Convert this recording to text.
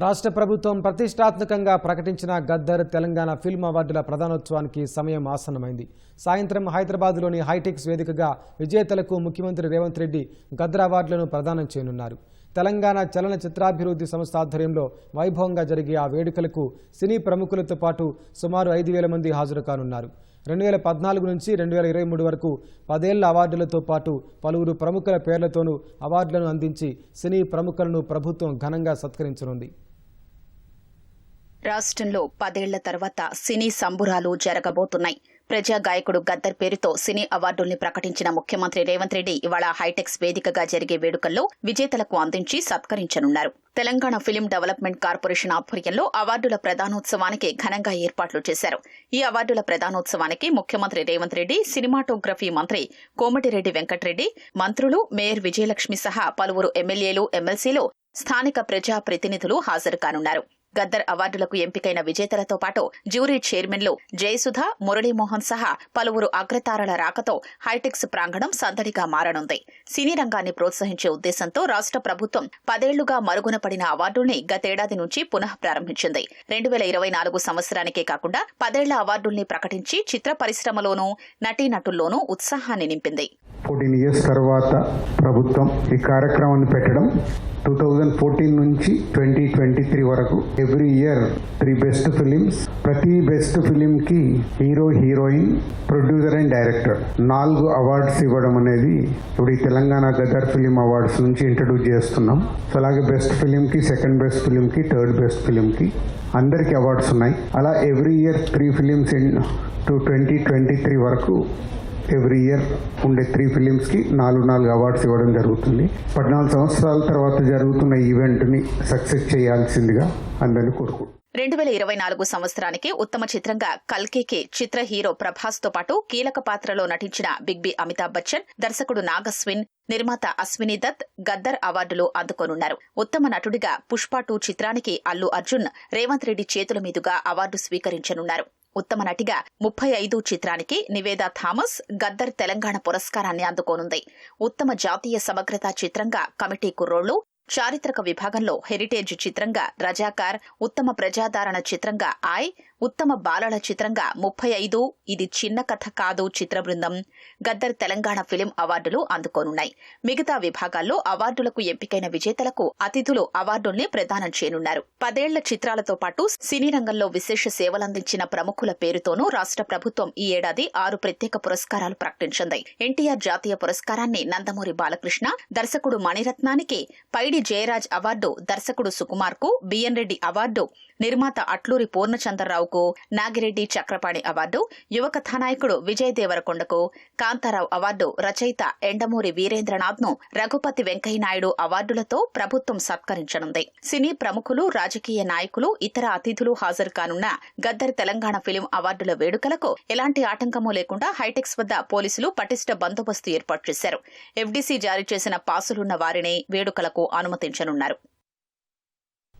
రాష్ట్ర ప్రభుత్వం ప్రతిష్టాత్మకంగా ప్రకటించిన గద్దర్ తెలంగాణ ఫిల్మ్ అవార్డుల ప్రధానోత్సవానికి సమయం ఆసన్నమైంది. సాయంత్రం హైదరాబాద్లోని హైటెక్స్ వేదికగా విజేతలకు ముఖ్యమంత్రి రేవంత్ రెడ్డి గద్దర్ అవార్డులను ప్రదానం చేయనున్నారు. తెలంగాణ చలన చిత్రాభివృద్ధి సంస్థ ఆధ్వర్యంలో వైభవంగా జరిగే ఆ వేడుకలకు సినీ ప్రముఖులతో పాటు సుమారు ఐదు వేల మంది హాజరు కానున్నారు. రెండు వేల పద్నాలుగు నుంచి రెండు వేల ఇరవై మూడు వరకు పదేళ్ళ అవార్డులతో పాటు పలువురు ప్రముఖుల పేర్లతోనూ అవార్డులను అందించి సినీ ప్రముఖులను ప్రభుత్వం ఘనంగా సత్కరించనుంది. రాష్ట్రంలో పదేళ్ళ తర్వాత సినీ సంబురాలు జరగబోతున్నాయి. ప్రజా గాయకుడు గద్దర్ పేరుతో సినీ అవార్డుల్ని ప్రకటించిన ముఖ్యమంత్రి రేవంత్ రెడ్డి ఇవాళ హైటెక్స్ వేదికగా జరిగే వేడుకల్లో విజేతలకు అందించి సత్కరించనున్నారు. తెలంగాణ ఫిలిం డెవలప్మెంట్ కార్పొరేషన్ ఆధ్వర్యంలో అవార్డుల ప్రధానోత్సవానికి ఘనంగా ఏర్పాట్లు చేశారు. ఈ అవార్డుల ప్రధానోత్సవానికి ముఖ్యమంత్రి రేవంత్ రెడ్డి సినిమాటోగ్రఫీ మంత్రి కోమటిరెడ్డి వెంకటరెడ్డి మంత్రులు మేయర్ విజయలక్ష్మి సహా పలువురు ఎమ్మెల్యేలు ఎమ్మెల్సీలు స్థానిక ప్రజా ప్రతినిధులు హాజరు కానున్నారు. గద్దర్ అవార్డులకు ఎంపికైన విజేతలతో పాటు జ్యూరీ చైర్మన్లు జయసుధ మురళీమోహన్ సహా పలువురు అగ్రతారల రాకతో హైటెక్స్ ప్రాంగణం సందడిగా మారనుంది. సినీ రంగాన్ని ప్రోత్సహించే ఉద్దేశంతో రాష్ట్ర ప్రభుత్వం పదేళ్ళుగా మరుగున పడిన అవార్డుల్ని గతేడాది నుంచి పునః ప్రారంభించింది. రెండు వేల ఇరవై నాలుగు సంవత్సరానికే కాకుండా పదేళ్ళ అవార్డుల్ని ప్రకటించి చిత్ర పరిశ్రమలోనూ నటీనటుల్లోనూ ఉత్సాహాన్ని నింపింది. ఫోర్టీన్ ఇయర్స్ తర్వాత ప్రభుత్వం ఈ కార్యక్రమాన్ని పెట్టడం టూ థౌజండ్ ఫోర్టీన్ నుంచి ట్వంటీ ట్వంటీ త్రీ వరకు every year three best films ప్రతి best ఫిలింకి hero heroine producer and director నాలుగు అవార్డ్స్ ఇవ్వడం అనేది ఇప్పుడు ఈ తెలంగాణ గదర్ ఫిలిం అవార్డ్స్ నుంచి ఇంట్రడ్యూస్ చేస్తున్నాం. సో అలాగే బెస్ట్ ఫిలింకి సెకండ్ బెస్ట్ ఫిలింకి థర్డ్ బెస్ట్ ఫిలింకి అందరికీ అవార్డ్స్ ఉన్నాయి. అలా every year three films in to twenty twenty three వరకు ఎవ్రీ ఇయర్ ఉండే త్రీ ఫిలిమ్స్కి నాలుగు నాలుగు అవార్డ్స్ ఇవ్వడం జరుగుతుంది. పద్నాలుగు సంవత్సరాల తర్వాత జరుగుతున్న ఈవెంట్ని సక్సెస్ చేయాల్సిందిగా అందరినీ కోరుకుంటున్నాను. రెండు వేల ఇరవై నాలుగు సంవత్సరానికి ఉత్తమ చిత్రంగా కల్కికి చిత్ర హీరో ప్రభాస్తో పాటు కీలక పాత్రలో నటించిన బిగ్ బి అమితాబ్ బచ్చన్ దర్శకుడు నాగస్విన్ నిర్మాత అశ్విని దత్ గద్దర్ అవార్డులు అందుకోనున్నారు. ఉత్తమ నటుడిగా పుష్ప టూ చిత్రానికి అల్లు అర్జున్ రేవంత్ రెడ్డి చేతుల మీదుగా అవార్డు స్వీకరించనున్నారు. ఉత్తమ నటిగా ముప్పై ఐదు చిత్రానికి నివేదా థామస్ గద్దర్ తెలంగాణ పురస్కారాన్ని అందుకోనుంది. ఉత్తమ జాతీయ సమగ్రత చిత్రంగా కమిటీ కుర్రోళ్ళు చారిత్రక విభాగంలో హెరిటేజ్ చిత్రంగా రజాకార్ ఉత్తమ ప్రజాదరణ చిత్రంగా ఆయ్ ఉత్తమ బాలల చిత్రంగా ముప్పై ఐదు ఇది చిన్న కథ కాదు చిత్ర బృందం. గద్దర్ తెలంగాణ ఫిలిం అవార్డులు అందుకోనున్నాయి. మిగతా విభాగాల్లో అవార్డులకు ఎంపికైన విజేతలకు అతిథులు అవార్డుల్ని ప్రదానం చేయనున్నారు. పదేళ్ళ చిత్రాలతో పాటు సినీ రంగంలో విశేష సేవలందించిన ప్రముఖుల పేరుతోనూ రాష్ట్ర ప్రభుత్వం ఈ ఏడాది ఆరు ప్రత్యేక పురస్కారాలు ప్రకటించింది. ఎన్టీఆర్ జాతీయ పురస్కారాన్ని నందమూరి బాలకృష్ణ దర్శకుడు మణిరత్నానికి పైడి జయరాజ్ అవార్డు దర్శకుడు సుకుమార్కు బిఎన్ రెడ్డి అవార్డు నిర్మాత అట్లూరి పూర్ణచంద్రరావుకు నాగిరెడ్డి చక్రపాణి అవార్డు యువ కథానాయకుడు విజయ్ దేవరకొండకు కాంతారావు అవార్డు రచయిత ఎండమూరి వీరేంద్రనాథ్ను రఘుపతి వెంకయ్యనాయుడు అవార్డులతో ప్రభుత్వం సత్కరించనుంది. సినీ ప్రముఖులు రాజకీయ నాయకులు ఇతర అతిథులు హాజరు కానున్న గద్దర్ తెలంగాణ ఫిలిం అవార్డుల వేడుకలకు ఎలాంటి ఆటంకమూ లేకుండా హైటెక్స్ వద్ద పోలీసులు పటిష్ట బందోబస్తు ఏర్పాటు చేశారు. ఎఫ్డీసీ జారీ చేసిన పాసులున్న వారిని వేడుకలకు అనుమతించనున్నారు.